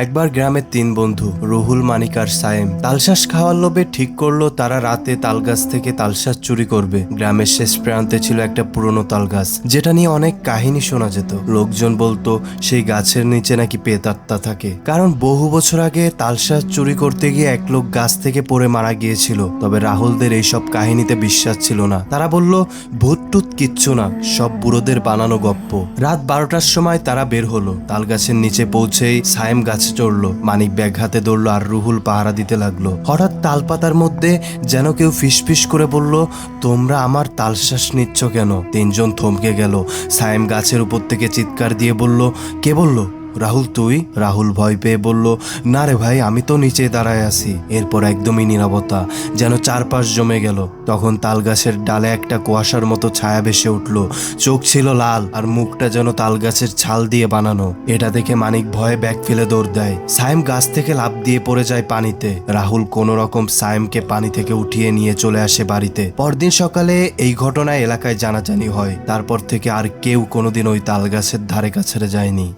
একবার গ্রামের তিন বন্ধু, রুহুল, মানিক আর সায়েম, তালশাঁস খাওয়ার লোভে ঠিক করল তারা রাতে তালগাছ থেকে তালশাঁস চুরি করবে। গ্রামের শেষ প্রান্তে ছিল একটা পুরনো তালগাছ, যেটা নিয়ে অনেক কাহিনী শোনা যেত। লোকজন বলতো, সেই গাছের নিচে নাকি পেতাত্তা থাকে। কারণ বহু বছর আগে তালশাঁস চুরি করতে গিয়ে এক লোক গাছ থেকে পড়ে মারা গিয়েছিল। তবে রাহুলদের এইসব কাহিনীতে বিশ্বাস ছিল না। তারা বলল, ভূত টুত কিচ্ছু না, সব বুড়োদের বানানো গপ্প। রাত বারোটার সময় তারা বের হলো। তাল গাছের নিচে পৌঁছেই সায়েম গাছে চড়লো। মানিক ব্যাগ হাতে ধরলো আর রুহুল পাহারা দিতে লাগল। হঠাৎ তালপাতার মধ্যে যেন কেউ ফিসফিস করে বলল, তোমরা আমার তালশ্বাস নিচ্ছ কেন? তিনজন থমকে গেল। সায়েম গাছের উপর থেকে চিৎকার দিয়ে বলল, কে বলল? রাহুল, তুই? রাহুল ভয় পেয়ে বলল, না রে ভাই, আমি তো নিচে দাঁড়ায় আছি। এরপর একদমই নিরাপত্তা যেন চারপাশ জমে গেল। তখন তাল গাছের ডালে একটা কুয়াশার মতো ছায়া ভেসে উঠল। চোখ ছিল লাল আর মুখটা যেন তাল গাছের ছাল দিয়ে বানানো। এটা দেখে মানিক ভয়ে ব্যাগ ফেলে দৌড় দেয়। সায়েম গাছ থেকে লাফ দিয়ে পড়ে যায় পানিতে। রাহুল কোনো রকম সায়েমকে পানি থেকে উঠিয়ে নিয়ে চলে আসে বাড়িতে। পরদিন সকালে এই ঘটনায় এলাকায় জানাজানি হয়। তারপর থেকে আর কেউ কোনোদিন ওই তাল গাছের ধারে কাছে যায়নি।